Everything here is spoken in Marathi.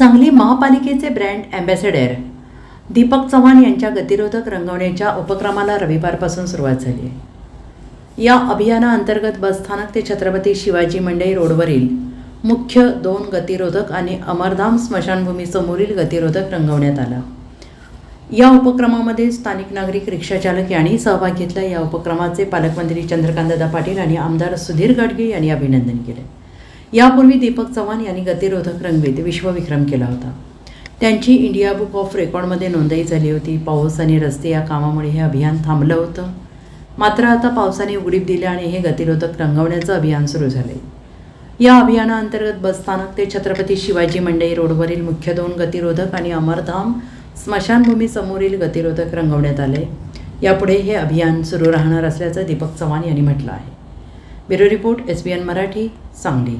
सांगली महापालिकेचे ब्रँड अँबॅसेडर दीपक चव्हाण यांच्या गतिरोधक रंगवण्याच्या उपक्रमाला रविवारपासून सुरुवात झाली आहे. या अभियानाअंतर्गत बसस्थानक ते छत्रपती शिवाजी मंडई रोडवरील मुख्य दोन गतिरोधक आणि अमरधाम स्मशानभूमीसमोरील गतिरोधक रंगवण्यात आला. या उपक्रमामध्ये स्थानिक नागरिक रिक्षाचालक यांनी सहभाग घेतला. या उपक्रमाचे पालकमंत्री चंद्रकांतदादा पाटील आणि आमदार सुधीर गाडगे यांनी अभिनंदन केले. यापूर्वी दीपक चव्हाण यांनी गतिरोधक रंगवीत विश्वविक्रम केला होता. त्यांची इंडिया बुक ऑफ रेकॉर्डमध्ये नोंदणी झाली होती. पाऊस आणि रस्ते या कामामुळे हे अभियान थांबलं होतं. मात्र आता पावसाने उघडीप दिली आणि हे गतिरोधक रंगवण्याचं अभियान सुरू झाले. या अभियानाअंतर्गत बसस्थानक ते छत्रपती शिवाजी मंडई रोडवरील मुख्य दोन गतिरोधक आणि अमरधाम स्मशानभूमी समोरील गतिरोधक रंगवण्यात आले. यापुढे हे अभियान सुरू राहणार असल्याचं दीपक चव्हाण यांनी म्हटलं आहे. Bureau report S B N Marathi Sangli.